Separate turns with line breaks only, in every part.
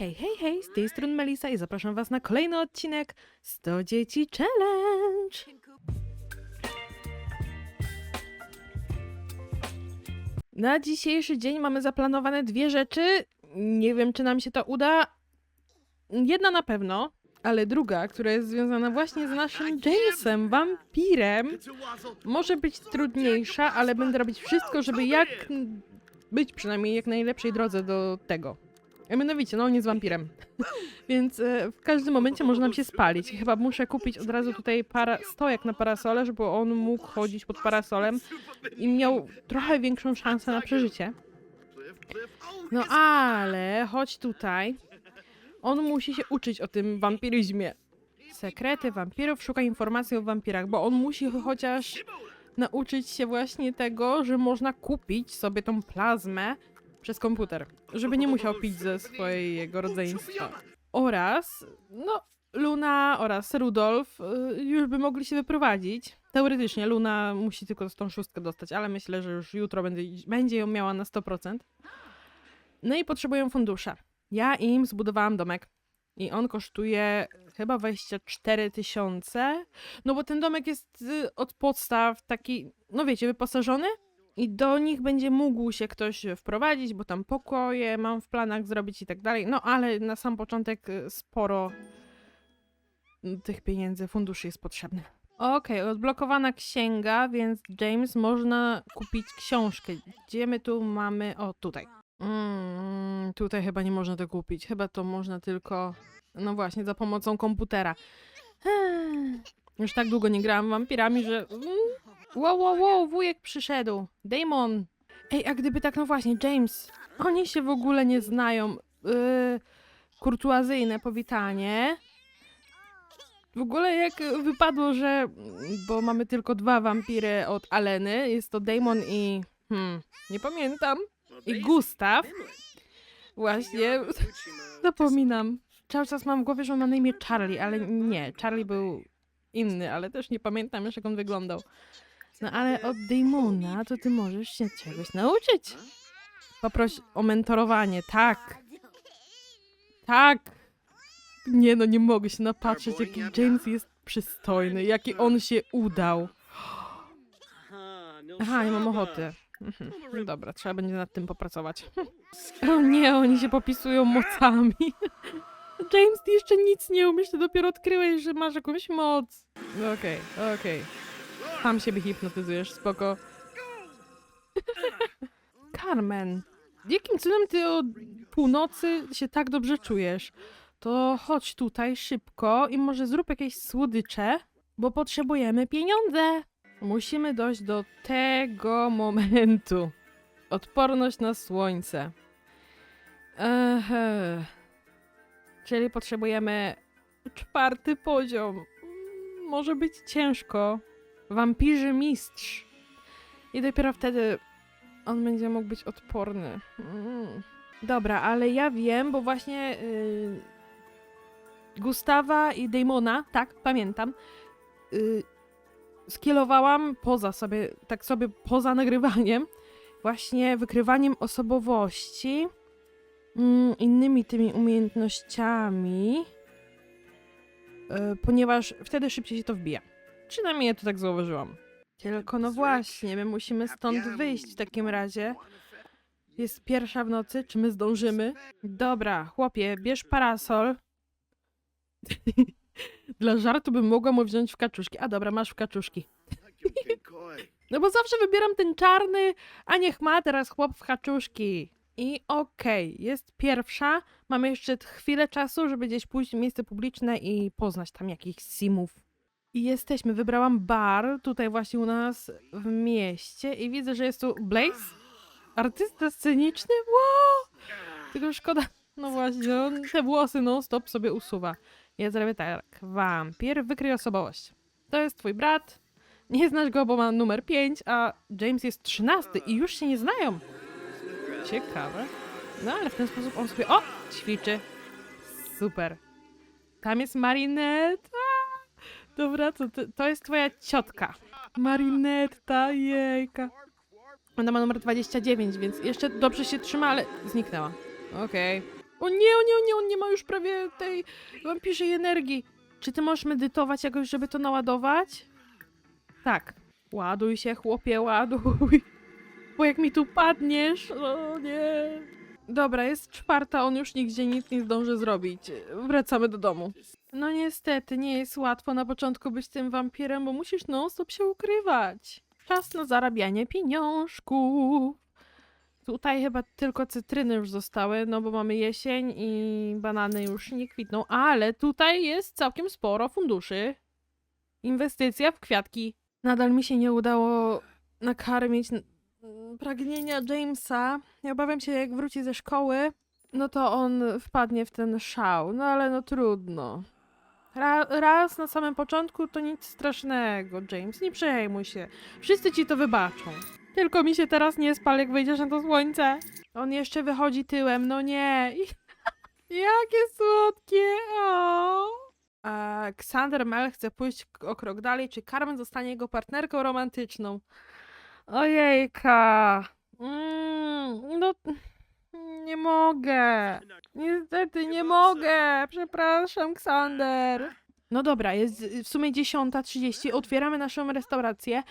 Hej, hej, hej, z tej strony Melisa i zapraszam was na kolejny odcinek 100 Dzieci Challenge! Na dzisiejszy dzień mamy zaplanowane dwie rzeczy. Nie wiem, czy nam się to uda. Jedna na pewno, ale druga, która jest związana właśnie z naszym Jamesem, wampirem, może być trudniejsza, ale będę robić wszystko, żeby jak być przynajmniej jak najlepszej drodze do tego. A mianowicie, no on jest wampirem. Więc e, w każdym momencie może nam się spalić. Chyba muszę kupić od razu tutaj para stojak na parasole, żeby on mógł chodzić pod parasolem i miał trochę większą szansę na przeżycie. No ale chodź tutaj. On musi się uczyć o tym wampiryzmie. Sekrety wampirów, szuka informacji o wampirach, bo on musi chociaż nauczyć się właśnie tego, że można kupić sobie tą plazmę przez komputer, żeby nie musiał pić ze swojego rodzeństwa. Oraz, no, Luna oraz Rudolf y, już by mogli się wyprowadzić. Teoretycznie Luna musi tylko tą szóstkę dostać, ale myślę, że już jutro będzie, będzie ją miała na 100%. No i potrzebują fundusza. Ja im zbudowałam domek i on kosztuje chyba 24 tysiące. No bo ten domek jest y, od podstaw taki, no wiecie, wyposażony i do nich będzie mógł się ktoś wprowadzić, bo tam pokoje mam w planach zrobić i tak dalej. No ale na sam początek y, sporo mm, tych pieniędzy, funduszy jest potrzebny. Okej, odblokowana księga, więc James można kupić książkę. Gdzie my tu mamy? O, tutaj. Mm, tutaj chyba nie można to kupić. Chyba to można tylko, no właśnie, za pomocą komputera. Już tak długo nie grałam wampirami, że... Wow, wow, wow, wujek przyszedł. Damon. Ej, a gdyby tak, no właśnie, James. Oni się w ogóle nie znają. Yy, kurtuazyjne powitanie. W ogóle jak wypadło, że... Bo mamy tylko dwa wampiry od Aleny. Jest to Damon i... Hmm, nie pamiętam. I Gustaw. Właśnie, zapominam. Cały czas mam w głowie, że on ma na imię Charlie, ale nie. Charlie był inny, ale też nie pamiętam jak on wyglądał. No ale od Damona to ty możesz się czegoś nauczyć. Poproś o mentorowanie, tak. Tak. Nie no, nie mogę się napatrzeć, jaki James jest przystojny, jaki on się udał. Aha, nie mam ochoty. Mhm. No dobra, trzeba będzie nad tym popracować. O nie, oni się popisują mocami. James, ty jeszcze nic nie umiesz, ty dopiero odkryłeś, że masz jakąś moc. No Okej, okej. Sam siebie hipnotyzujesz, spoko. Carmen, jakim cudem ty o północy się tak dobrze czujesz? To chodź tutaj szybko i może zrób jakieś słodycze, bo potrzebujemy pieniądze. Musimy dojść do tego momentu. Odporność na słońce. Ehe. Czyli potrzebujemy czwarty poziom. Mm, Może być ciężko. Wampirzy mistrz. I dopiero wtedy on będzie mógł być odporny. Mm. Dobra, ale ja wiem, bo właśnie yy, Gustawa i Damona, tak, pamiętam, yy, skierowałam poza sobie, tak sobie poza nagrywaniem, właśnie wykrywaniem osobowości, mm, innymi tymi umiejętnościami, yy, ponieważ wtedy szybciej się to wbija. Przynajmniej ja to tak zauważyłam. Tylko no właśnie, my musimy stąd wyjść w takim razie. Jest pierwsza w nocy, czy my zdążymy? Dobra, chłopie, bierz parasol. Dla żartu bym mogła mu wziąć w kaczuszki. A dobra, masz w kaczuszki. No bo zawsze wybieram ten czarny, a niech ma teraz chłop w kaczuszki. I okej, jest pierwsza. Mamy jeszcze chwilę czasu, żeby gdzieś pójść w miejsce publiczne i poznać tam jakichś simów. I jesteśmy. Wybrałam bar tutaj właśnie u nas w mieście i widzę, że jest tu Blaze. Artysta sceniczny? Wow! Tylko szkoda. No właśnie, on te włosy non stop sobie usuwa. Ja zrobię tak. Wampir, wykryj osobowość. To jest twój brat. Nie znasz go, bo ma numer 5, a James jest 13 i już się nie znają. Ciekawe. No ale w ten sposób on sobie. O! Ćwiczy. Super. Tam jest Marinette. Dobra, to, to, jest twoja ciotka. Marinetta, jejka. Ona ma numer 29, więc jeszcze dobrze się trzyma, ale zniknęła. Okej. O nie, o nie, o nie, on nie ma już prawie tej wampirzyj energii. Czy ty możesz medytować jakoś, żeby to naładować? Tak. Ładuj się, chłopie, ładuj. Bo jak mi tu padniesz, o nie. Dobra, jest czwarta, on już nigdzie nic nie zdąży zrobić. Wracamy do domu. No niestety, nie jest łatwo na początku być tym wampirem, bo musisz non-stop się ukrywać. Czas na zarabianie pieniążków. Tutaj chyba tylko cytryny już zostały, no bo mamy jesień i banany już nie kwitną, ale tutaj jest całkiem sporo funduszy. Inwestycja w kwiatki. Nadal mi się nie udało nakarmić pragnienia Jamesa. Ja obawiam się, jak wróci ze szkoły, no to on wpadnie w ten szał. No ale no trudno. Ra raz na samym początku to nic strasznego, James. Nie przejmuj się. Wszyscy ci to wybaczą. Tylko mi się teraz nie spal, jak wyjdziesz na to słońce. On jeszcze wychodzi tyłem, no nie. Jakie słodkie. O. A Xander Mel chce pójść o krok dalej. Czy Carmen zostanie jego partnerką romantyczną? Ojejka. Mm, no, nie mogę. Niestety nie mogę. Przepraszam, Xander. No dobra, jest w sumie 10.30. Otwieramy naszą restaurację.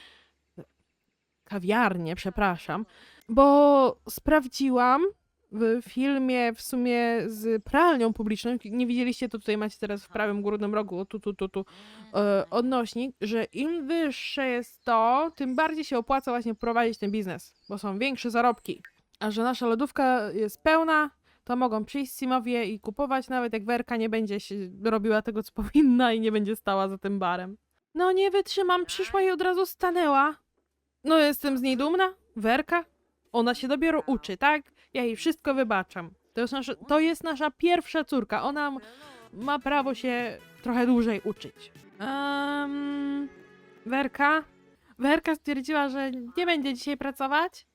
Kawiarnię, przepraszam. Bo sprawdziłam w filmie w sumie z pralnią publiczną. Nie widzieliście, to tutaj macie teraz w prawym górnym rogu, tu, tu, tu, tu, e, odnośnik, że im wyższe jest to, tym bardziej się opłaca właśnie prowadzić ten biznes, bo są większe zarobki. A że nasza lodówka jest pełna, to mogą przyjść Simowie i kupować, nawet jak Werka nie będzie robiła tego, co powinna i nie będzie stała za tym barem. No nie wytrzymam, przyszła i od razu stanęła. No jestem z niej dumna. Werka? Ona się dopiero uczy, tak? Ja jej wszystko wybaczam. To jest, nasza, to jest nasza pierwsza córka. Ona ma prawo się trochę dłużej uczyć. Um, Werka? Werka stwierdziła, że nie będzie dzisiaj pracować.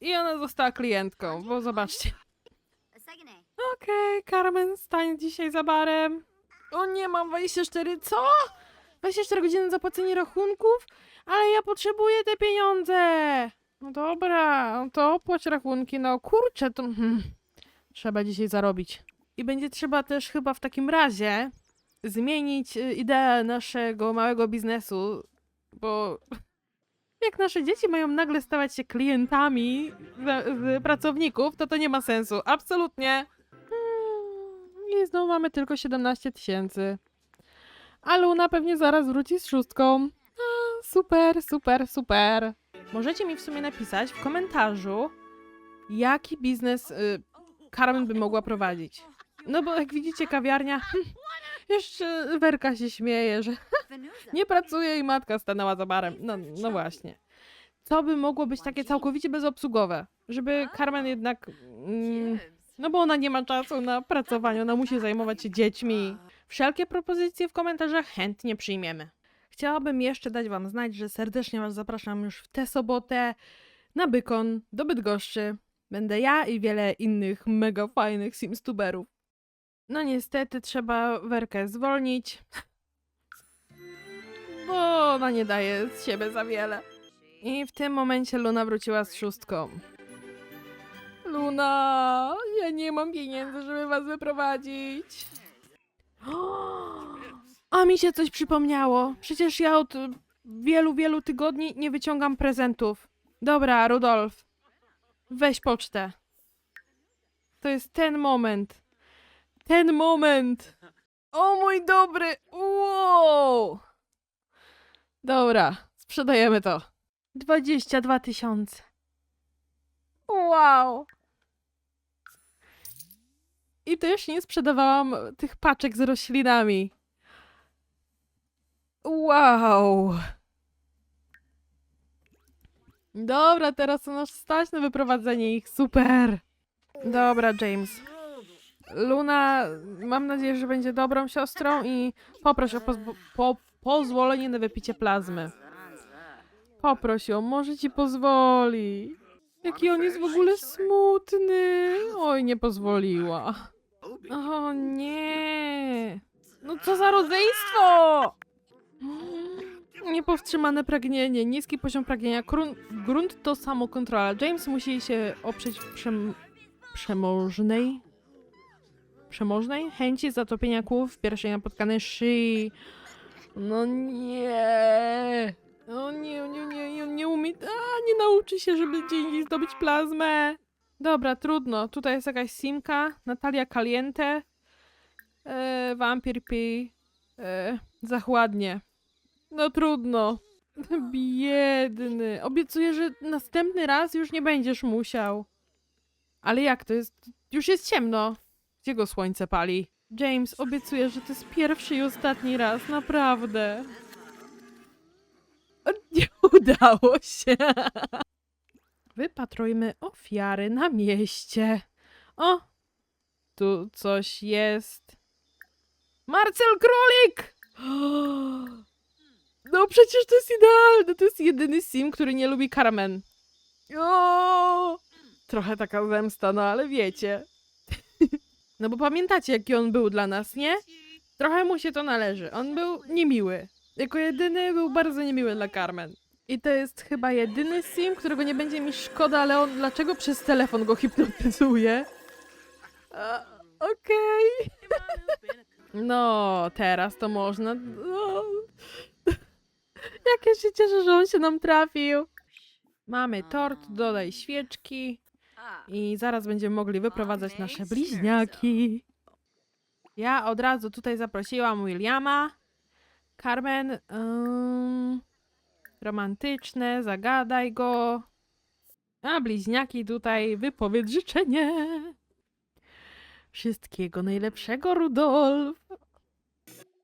I ona została klientką, bo zobaczcie. Okej, Carmen stań dzisiaj za barem. O nie, mam 24, co? 24 godziny zapłacenie rachunków? Ale ja potrzebuję te pieniądze. No dobra, to opłać rachunki. No kurczę, to hmm, trzeba dzisiaj zarobić. I będzie trzeba też chyba w takim razie zmienić y, ideę naszego małego biznesu, bo jak nasze dzieci mają nagle stawać się klientami z, z pracowników, to to nie ma sensu. Absolutnie. Hmm, I znowu mamy tylko 17 tysięcy. A Luna pewnie zaraz wróci z szóstką. A, super, super, super. Możecie mi w sumie napisać w komentarzu, jaki biznes y, Carmen by mogła prowadzić. No bo jak widzicie, kawiarnia. Jeszcze Werka się śmieje, że nie pracuje i matka stanęła za barem. No, no właśnie. Co by mogło być takie całkowicie bezobsługowe? Żeby Carmen jednak. Mm, no bo ona nie ma czasu na pracowanie, ona musi zajmować się dziećmi. Wszelkie propozycje w komentarzach chętnie przyjmiemy. Chciałabym jeszcze dać Wam znać, że serdecznie Was zapraszam już w tę sobotę na Bykon do Bydgoszczy. Będę ja i wiele innych mega fajnych Simstuberów. No niestety trzeba Werkę zwolnić, bo ona nie daje z siebie za wiele. I w tym momencie Luna wróciła z szóstką. Luna, ja nie mam pieniędzy, żeby was wyprowadzić. A mi się coś przypomniało. Przecież ja od y, wielu, wielu tygodni nie wyciągam prezentów. Dobra, Rudolf. Weź pocztę. To jest ten moment. Ten moment. O mój dobry. Wow. Dobra, sprzedajemy to. 22 tysiące. Wow. I też nie sprzedawałam tych paczek z roślinami. Wow. Dobra, teraz to nas stać na wyprowadzenie ich. Super. Dobra, James. Luna, mam nadzieję, że będzie dobrą siostrą i poproś o po pozwolenie na wypicie plazmy. Poproś ją, może ci pozwoli. Jaki on jest w ogóle smutny. Oj, nie pozwoliła. O nie. No co za rodzeństwo! Niepowstrzymane pragnienie, niski poziom pragnienia, grunt to samokontrola. James musi się oprzeć przem- przemożnej przemożnej chęci zatopienia kłów w pierwszej napotkanej szyi. No nie. O nie, nie, nie, nie, nie umie, a nie nauczy się, żeby indziej zdobyć plazmę. Dobra, trudno. Tutaj jest jakaś simka, Natalia Caliente, e, Vampir P, e, zachładnie. No trudno. Biedny. Obiecuję, że następny raz już nie będziesz musiał. Ale jak to jest? Już jest ciemno. Gdzie go słońce pali? James, obiecuję, że to jest pierwszy i ostatni raz, naprawdę. Nie udało się. Wypatrujmy ofiary na mieście. O, tu coś jest. Marcel Królik! No przecież to jest idealne. To jest jedyny sim, który nie lubi Carmen. O! Trochę taka zemsta, no ale wiecie. No bo pamiętacie, jaki on był dla nas, nie? Trochę mu się to należy. On był niemiły. Jako jedyny był bardzo niemiły dla Carmen. I to jest chyba jedyny sim, którego nie będzie mi szkoda, ale on dlaczego przez telefon go hipnotyzuje? Okej. No, teraz to można. No. Jak ja się cieszę, że on się nam trafił. Mamy tort, dodaj świeczki i zaraz będziemy mogli wyprowadzać nasze bliźniaki. Ja od razu tutaj zaprosiłam Williama. Carmen, ym, romantyczne, zagadaj go. A bliźniaki tutaj wypowiedz życzenie. Wszystkiego najlepszego, Rudolf.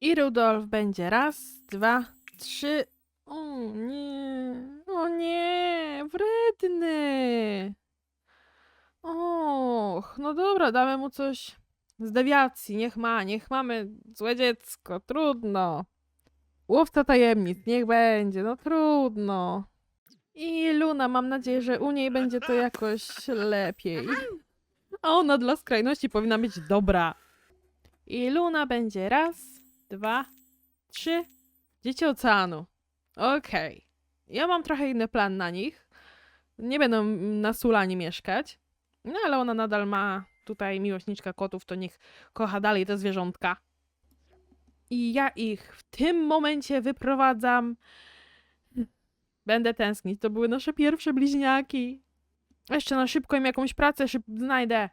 I Rudolf będzie raz, dwa, trzy. O nie, o nie, wredny. Och, no dobra, damy mu coś z dewiacji. Niech ma, niech mamy złe dziecko, trudno. Łowca tajemnic, niech będzie, no trudno. I Luna, mam nadzieję, że u niej będzie to jakoś lepiej. A ona dla skrajności powinna być dobra. I Luna będzie raz, dwa, trzy. Dzieci oceanu. Okej. Ja mam trochę inny plan na nich. Nie będą na Sulanie mieszkać. No ale ona nadal ma tutaj miłośniczka kotów, to niech kocha dalej te zwierzątka. I ja ich w tym momencie wyprowadzam. Będę tęsknić. To były nasze pierwsze bliźniaki. Jeszcze na szybko im jakąś pracę szyb znajdę.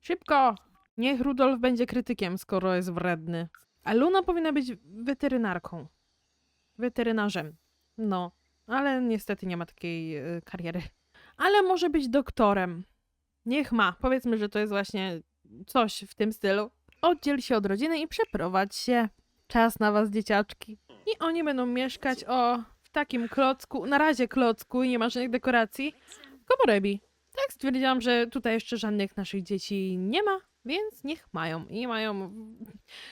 Szybko! Niech Rudolf będzie krytykiem, skoro jest wredny. A Luna powinna być weterynarką. Weterynarzem. No, ale niestety nie ma takiej y, kariery. Ale może być doktorem. Niech ma. Powiedzmy, że to jest właśnie coś w tym stylu. Oddziel się od rodziny i przeprowadź się. Czas na was, dzieciaczki. I oni będą mieszkać, o, w takim klocku, na razie klocku i nie ma żadnych dekoracji, Komorebi. Tak stwierdziłam, że tutaj jeszcze żadnych naszych dzieci nie ma, więc niech mają. I mają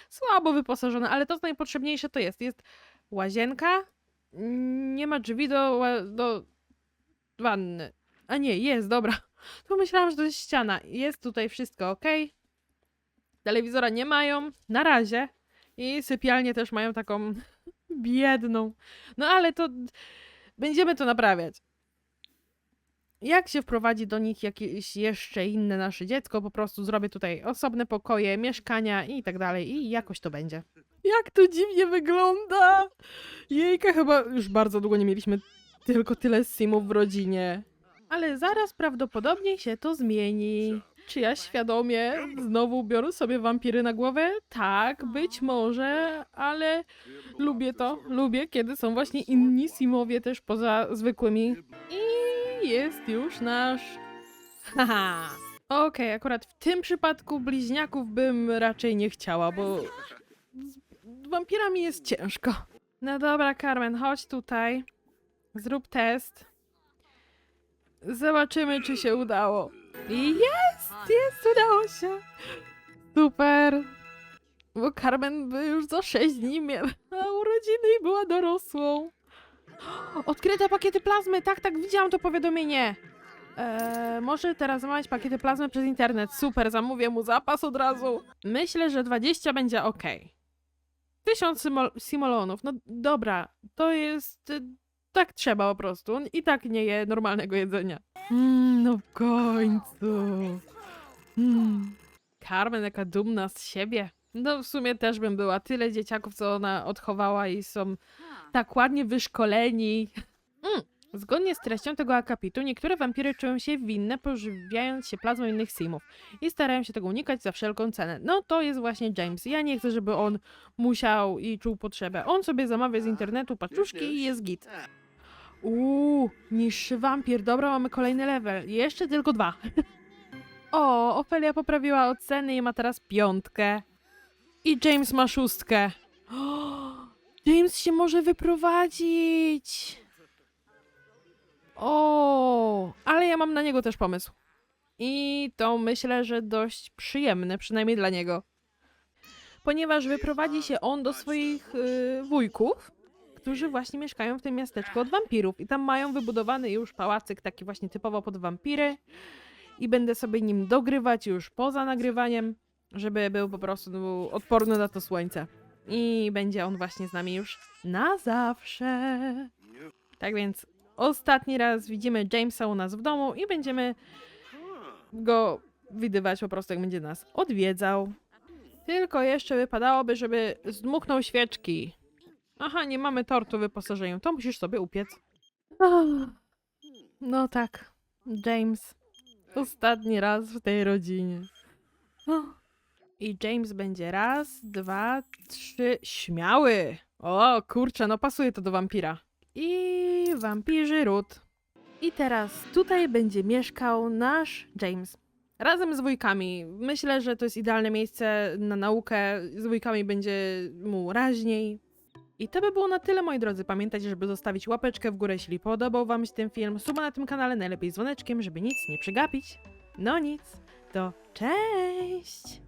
słabo wyposażone, ale to co najpotrzebniejsze to jest. Jest łazienka, nie ma drzwi do, do wanny. A nie, jest, dobra. To myślałam, że to jest ściana. Jest tutaj wszystko ok. Telewizora nie mają, na razie. I sypialnię też mają taką biedną. No ale to będziemy to naprawiać. Jak się wprowadzi do nich jakieś jeszcze inne nasze dziecko, po prostu zrobię tutaj osobne pokoje, mieszkania i tak dalej i jakoś to będzie. Jak to dziwnie wygląda! Jejka, chyba już bardzo długo nie mieliśmy tylko tyle simów w rodzinie. Ale zaraz prawdopodobnie się to zmieni. Czy ja świadomie znowu biorę sobie wampiry na głowę? Tak, być może, ale lubię to. Lubię, kiedy są właśnie inni simowie też poza zwykłymi. I jest już nasz. Haha. Okej, akurat w tym przypadku bliźniaków bym raczej nie chciała, bo wampirami jest ciężko. No dobra, Carmen, chodź tutaj. Zrób test. Zobaczymy, czy się udało. Jest! Jest! Udało się! Super! Bo Carmen by już za 6 dni miała urodziny i była dorosłą. Odkryte pakiety plazmy! Tak, tak, widziałam to powiadomienie. Eee, może teraz zamawiać pakiety plazmy przez internet. Super, zamówię mu zapas od razu. Myślę, że 20 będzie ok. 1000 symo- simolonów. No dobra, to jest... y, Tak trzeba po prostu. I tak nie je normalnego jedzenia. Mm, no w końcu. Mm. Carmen, jaka dumna z siebie. No w sumie też bym była. Tyle dzieciaków, co ona odchowała i są tak ładnie wyszkoleni. Mm. Zgodnie z treścią tego akapitu, niektóre wampiry czują się winne, pożywiając się plazmą innych simów i starają się tego unikać za wszelką cenę. No to jest właśnie James. Ja nie chcę, żeby on musiał i czuł potrzebę. On sobie zamawia z internetu paczuszki i jest git. Uuu, niższy wampir. Dobra, mamy kolejny level. Jeszcze tylko dwa. o, Ofelia poprawiła oceny i ma teraz piątkę. I James ma szóstkę. James się może wyprowadzić. O, ale ja mam na niego też pomysł. I to myślę, że dość przyjemny, przynajmniej dla niego. Ponieważ wyprowadzi się on do swoich y, wujków, którzy właśnie mieszkają w tym miasteczku od wampirów. I tam mają wybudowany już pałacyk taki właśnie typowo pod wampiry. I będę sobie nim dogrywać już poza nagrywaniem, żeby był po prostu odporny na to słońce. I będzie on właśnie z nami już na zawsze. Tak więc ostatni raz widzimy Jamesa u nas w domu i będziemy go widywać po prostu, jak będzie nas odwiedzał. Tylko jeszcze wypadałoby, żeby zdmuchnął świeczki. Aha, nie mamy tortu w wyposażeniu, to musisz sobie upiec. Ach, No tak, James. Ostatni raz w tej rodzinie. I James będzie raz, dwa, trzy. Śmiały! O, kurczę, no pasuje to do wampira. I wampirzy ród. I teraz tutaj będzie mieszkał nasz James. Razem z wujkami. Myślę, że to jest idealne miejsce na naukę. Z wujkami będzie mu raźniej. I to by było na tyle, moi drodzy. Pamiętajcie, żeby zostawić łapeczkę w górę, jeśli podobał Wam się ten film. Suba na tym kanale, najlepiej z dzwoneczkiem, żeby nic nie przegapić. No nic, to cześć!